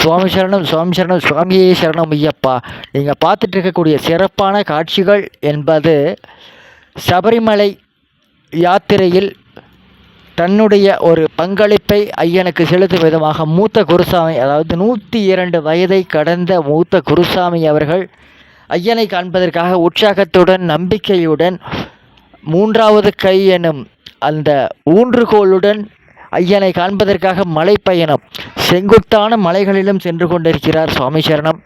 சுவாமி சரணம் சுவாமி சரணம் சுவாமியே சரணம் ஐயப்பா. நீங்கள் பார்த்துட்டு இருக்கக்கூடிய சிறப்பான காட்சிகள் என்பது சபரிமலை யாத்திரையில் தன்னுடைய ஒரு பங்களிப்பை ஐயனுக்கு செலுத்தும் விதமாக மூத்த குருசாமி அதாவது நூற்றி இரண்டு வயதை கடந்த மூத்த குருசாமி அவர்கள் ஐயனை காண்பதற்காக உற்சாகத்துடன் நம்பிக்கையுடன் மூன்றாவது கை எனும் அந்த ஊன்றுகோலுடன் ஐயனை காண்பதற்காக மலை பயணம். செங்குத்தான மலைகளிலும் சென்று கொண்டிருக்கிறார் சுவாமி சரணம்.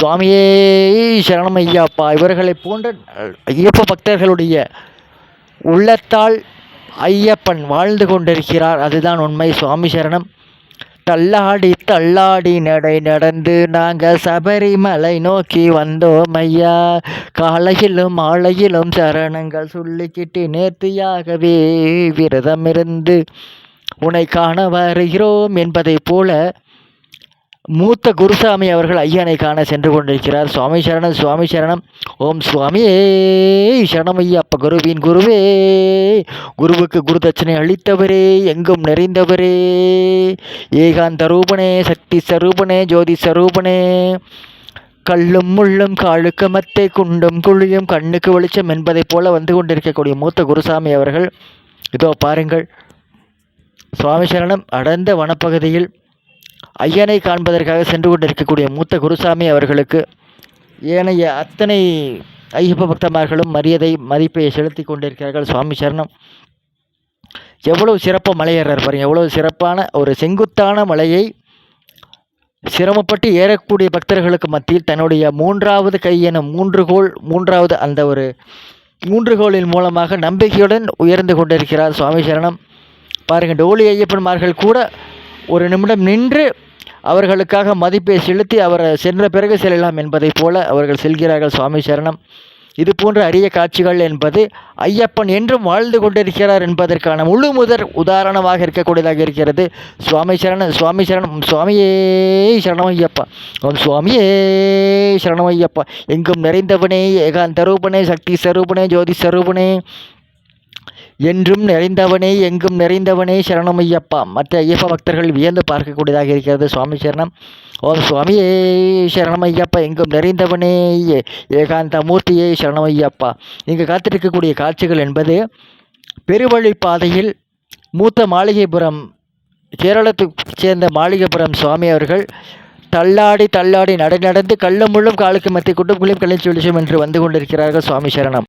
சுவாமியே சரணம் ஐயாப்பா. இவர்களைப் போன்ற ஐயப்ப பக்தர்களுடைய உள்ளத்தால் ஐயப்பன் வாழ்ந்து கொண்டிருக்கிறார். அதுதான் உண்மை. சுவாமி சரணம். தள்ளாடி தள்ளாடி நடை நடந்து நாங்கள் சபரிமலை நோக்கி வந்தோம் ஐயா. காலையிலும் மாலையிலும் சரணங்கள் சொல்லிக்கிட்டு நேர்த்தியாகவே விரதம் இருந்து உன்னை காண வருகிறோம் என்பதைப் போல மூத்த குருசாமி அவர்கள் ஐயனை காண சென்று கொண்டிருக்கிறார். சுவாமி சரணம் சுவாமி சரணம். ஓம் சுவாமியே சரணம் ஐயப்ப குருவின் குருவே. குருவுக்கு குரு தட்சணை அளித்தவரே எங்கும் நிறைந்தவரே. ஏகாந்த ரூபனே சக்தி சரூபனே ஜோதி சரூபனே கல்லும் முள்ளும் காலுக்கு மத்தை குண்டும் குழியும் கண்ணுக்கு வெளிச்சம் என்பதைப் போல வந்து கொண்டிருக்கக்கூடிய மூத்த குருசாமி அவர்கள் இதோ பாருங்கள். சுவாமி சரணம் அடர்ந்த வனப்பகுதியில் ஐயனை காண்பதற்காக சென்று கொண்டிருக்கக்கூடிய மூத்த குருசாமி அவர்களுக்கு ஏனைய அத்தனை ஐயப்ப பக்தமார்களும் மரியாதை மதிப்பை செலுத்தி கொண்டிருக்கிறார்கள். சுவாமி சரணம். எவ்வளவு சிறப்பாக மலையேறார் பாருங்கள் எவ்வளவு சிறப்பான ஒரு செங்குத்தான மலையை சிரமப்பட்டு ஏறக்கூடிய பக்தர்களுக்கு மத்தியில் தன்னுடைய மூன்றாவது கை மூன்று மூன்றுகோள் மூன்றாவது அந்த ஒரு மூன்றுகோளின் மூலமாக நம்பிக்கையுடன் உயர்ந்து கொண்டிருக்கிறார். சுவாமி சரணம். பாருங்கள் டோலி ஐயப்பன்மார்கள் கூட ஒரு நிமிடம் நின்று அவர்களுக்காக மதிப்பை செலுத்தி அவரை சென்ற பிறகு செல்லலாம் என்பதைப் போல அவர்கள் செல்கிறார்கள் சுவாமி சரணம். இது போன்ற அரிய காட்சிகள் என்பது ஐயப்பன் என்றும் வாழ்ந்து கொண்டிருக்கிறார் என்பதற்கான முழு முதற் உதாரணமாக இருக்கக்கூடியதாக இருக்கிறது. சுவாமி சரணம் சுவாமி சரணம் சுவாமியே சரணம் ஐயப்பா. ஓம் சுவாமியே சரணம் ஐயப்பா. எங்கும் நிறைந்தவனே ஏகாந்த ரூபனே சக்தி சரூபனே ஜோதி சரூபனே என்றும் நிறைந்தவனே எங்கும் நிறைந்தவனே சரணம் ஐயப்பா மற்ற ஐயப்ப பக்தர்கள் வியந்து பார்க்கக்கூடியதாக இருக்கிறது. சுவாமி சரணம். ஓம் சுவாமியே சரணம் ஐயப்பா எங்கும் நிறைந்தவனே ஏகாந்த மூர்த்தியே சரணம் ஐயப்பா இங்கு காத்திருக்கக்கூடிய காட்சிகள் என்பது பெருவழி பாதையில் மூத்த மாளிகைபுரம் கேரளத்தை சேர்ந்த மாளிகைபுரம் சுவாமி அவர்கள் தள்ளாடி தள்ளாடி நடை நடந்து கள்ள முள்ளும் காலுக்கு மத்திய குட்டும் குளியும் கழிச்சு என்று வந்து கொண்டிருக்கிறார்கள். சுவாமி சரணம்.